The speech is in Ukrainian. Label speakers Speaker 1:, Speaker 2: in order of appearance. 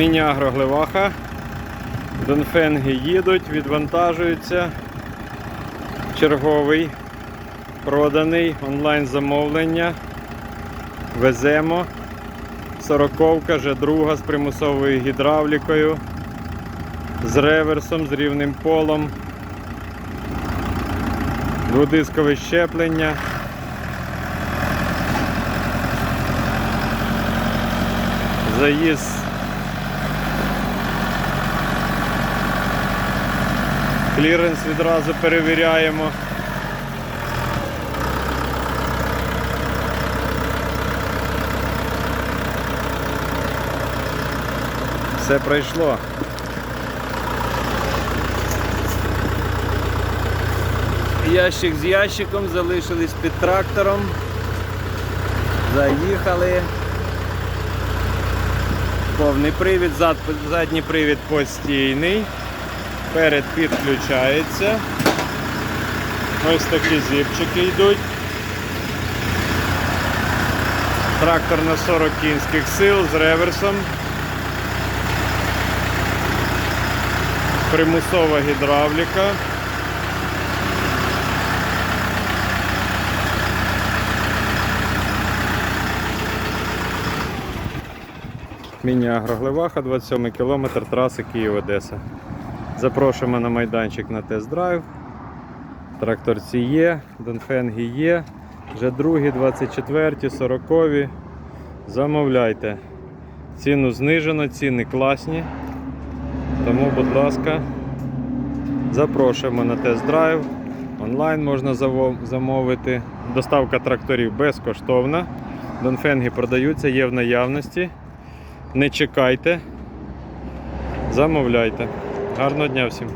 Speaker 1: Міні-агро Глеваха. Донфенги їдуть, відвантажуються. Черговий проданий онлайн замовлення. Веземо. Сороковка, вже друга з примусовою гідравлікою, з реверсом, з рівним полом. Дводискове щеплення. Заїзд Кліренс відразу перевіряємо. Все пройшло. Ящик з ящиком залишились під трактором. Заїхали. Повний привід, задній привід постійний. Перед підключається. Ось такі зіпчики йдуть. Трактор на 40 кінських сил з реверсом. Примусова гідравліка. Міні-агроглеваха, 27 кілометр траси Київ-Одеса. Запрошуємо на майданчик на тест-драйв. Тракторці є, Донфенги є. Вже другі, 24, 40. Замовляйте. Ціну знижено, ціни класні. Тому, будь ласка, запрошуємо на тест-драйв. Онлайн можна замовити. Доставка тракторів безкоштовна. Донфенги продаються, є в наявності. Не чекайте. Замовляйте. Гарного дня всім.